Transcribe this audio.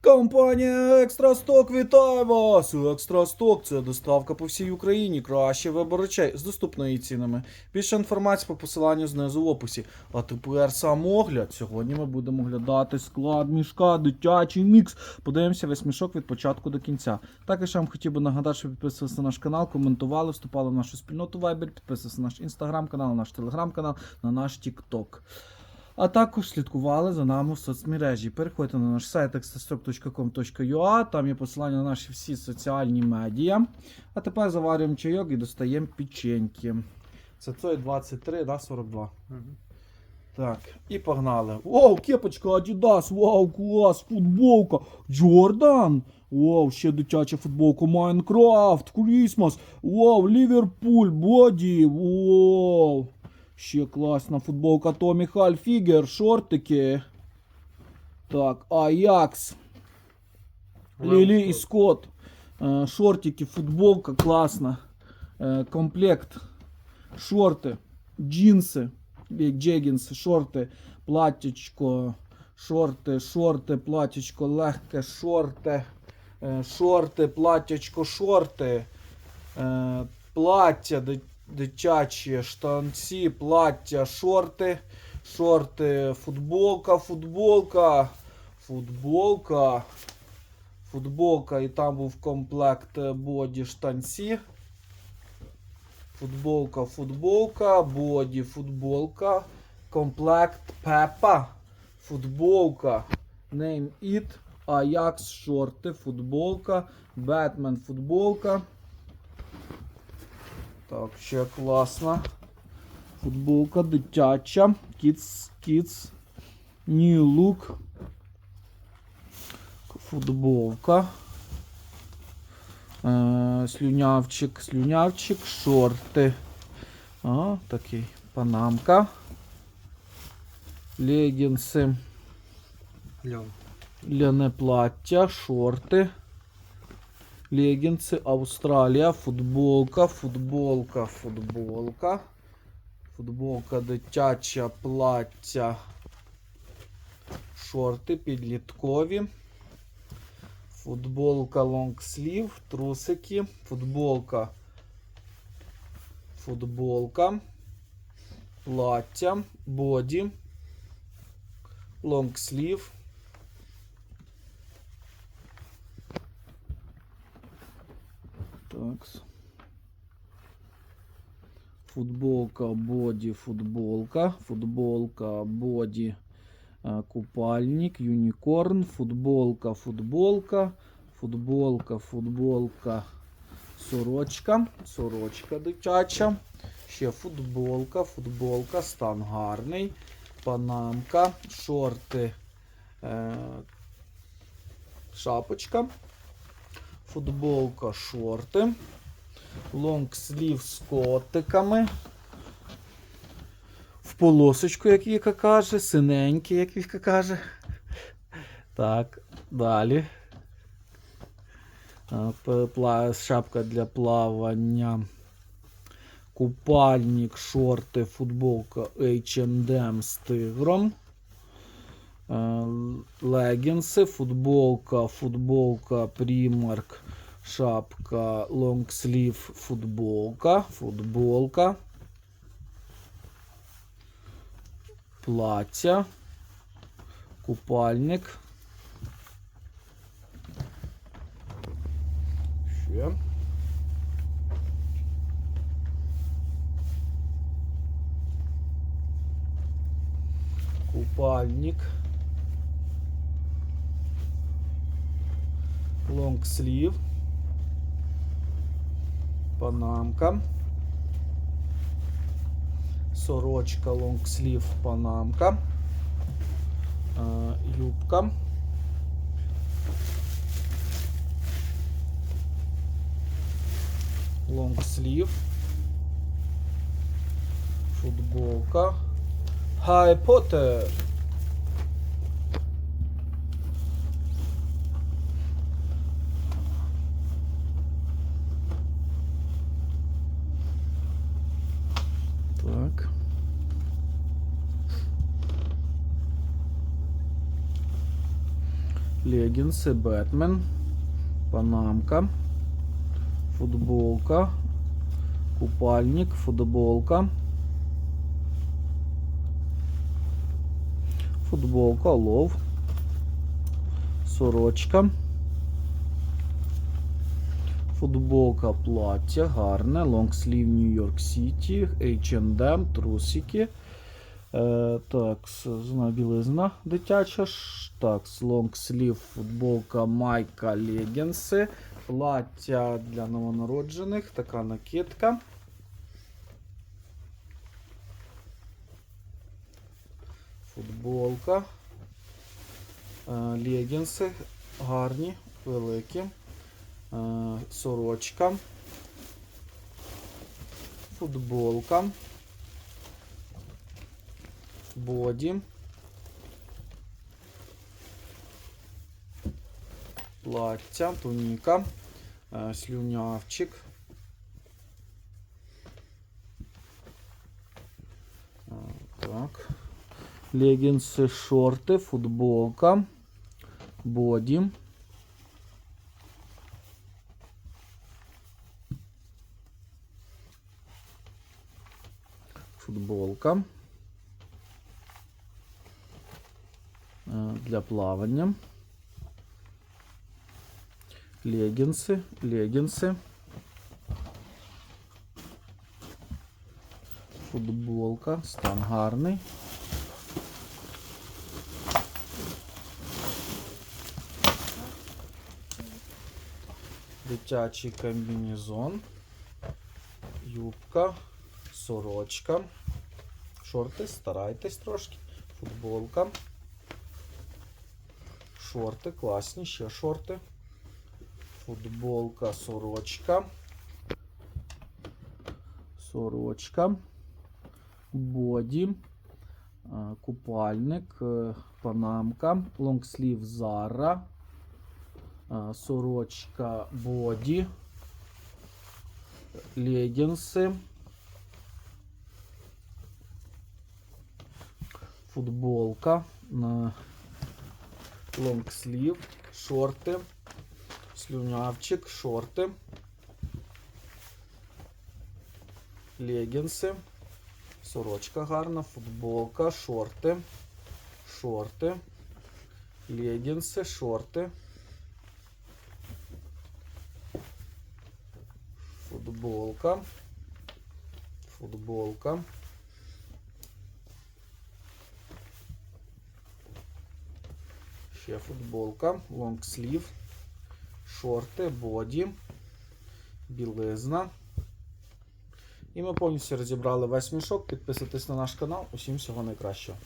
Компанія Екстрасток вітає вас! Екстрасток це доставка по всій Україні. Краще вибор речей з доступними цінами. Більше інформації по посиланню знизу в описі. А тепер сам огляд. Сьогодні ми будемо оглядати склад мішка, дитячий мікс. Подивимося весь мішок від початку до кінця. Також я вам хотів би нагадати, що підписувалися на наш канал, коментували, вступали в нашу спільноту Viber, підписувалися на наш інстаграм-канал, на наш телеграм-канал, на наш TikTok. А також слідкували за нами в соцмережі. Переходьте на наш сайт extrastop.com.ua, там є посилання на наші всі соціальні медіа. А тепер заварюємо чайок і достаємо печеньки. Це той 23 да, 42. Так, і погнали. Вау, кепочка Adidas, вау, клас, футболка. Джордан. Вау, ще дитяча футболка Майнкрафт, Крісмас. Вау, Ліверпуль, Боді. Вау. Ще класна футболка Томі Хальфігер, шортики. Так, Аякс. Лілі і Скотт. Е, Шортики, футболка класна. Е, Комплект. Шорти, джинси, як джегінси, шорти, платтячко, шорти, шорти, платтячко, легке, шорти, е, шорти, платтячко, шорти, плаття дитячі, штанці, плаття, шорти, шорти, футболка, футболка, футболка, футболка, і там був комплект е, боді штанці. Футболка, футболка, боді, футболка, комплект Пепа, футболка, Name It, Ajax, шорти, футболка, Бетмен, футболка. Так, ще класна. Футболка дитяча. Kids, Kids. New Look. Футболка. Е, слюнявчик, слюнявчик, шорти. А, такий панамка. Легінси, ляне плаття, шорти. Легінси, Австралія, футболка, футболка, футболка. Футболка дитяча плаття. Шорти підліткові. Футболка лонгслів, трусики, футболка. Футболка. Плаття, боді. Лонгслів. Так. Футболка, боді, футболка. Футболка, боді. Купальник, юнікорн, футболка, футболка, футболка, футболка, сорочка, сорочка дитяча. Ще футболка, футболка, стан гарний, панамка, шорти, е, шапочка, футболка, шорти, лонгслів з котиками в полосочку, як Віка каже, синенький, як Віка каже. Так, далі. Шапка для плавання. Купальник, шорти, футболка H&M з тигром. Е, Легінси, футболка, футболка Primark, шапка лонгслів, футболка, футболка. плаття, купальник. Ще. Купальник. Лонгслів. Панамка. Сорочка, лонгслів, панамка. Юбка. Лонгслів. Футболка. Гаррі Поттер. Так. леггинсы Бэтмен, панамка, футболка, купальник, футболка, футболка, лов, сорочка, футболка, плаття, гарне, лонгслів Нью-Йорк Сіті, H&M, трусики. Е, так, зна білизна дитяча. Так, лонгслів, футболка, майка, легінси, плаття для новонароджених, така накидка. Футболка. Е, легінси гарні, великі. Е, сорочка. Футболка. Боді. Плаття, туніка, е, слюнявчик. Е, Так. Легінси, шорти, футболка, боді. Футболка. Е, Для плавання. Легінси, легінси. Футболка, стан гарний. Дитячий комбінезон, юбка, сорочка, Шорти, старайтесь трошки, футболка, шорти, класні, ще шорти, футболка, сорочка, сорочка, боді, купальник, е, панамка, лонгслів е, сорочка боді, легінси, футболка, лонгслів, шорти, слюнявчик, шорти, легінси, сорочка гарна, футболка, шорти, шорти, легінси, шорти, футболка, футболка. Ще футболка, лонгслів, шорти, боді, білизна. І ми повністю розібрали весь мішок. Підписуйтесь на наш канал. Усім всього найкращого.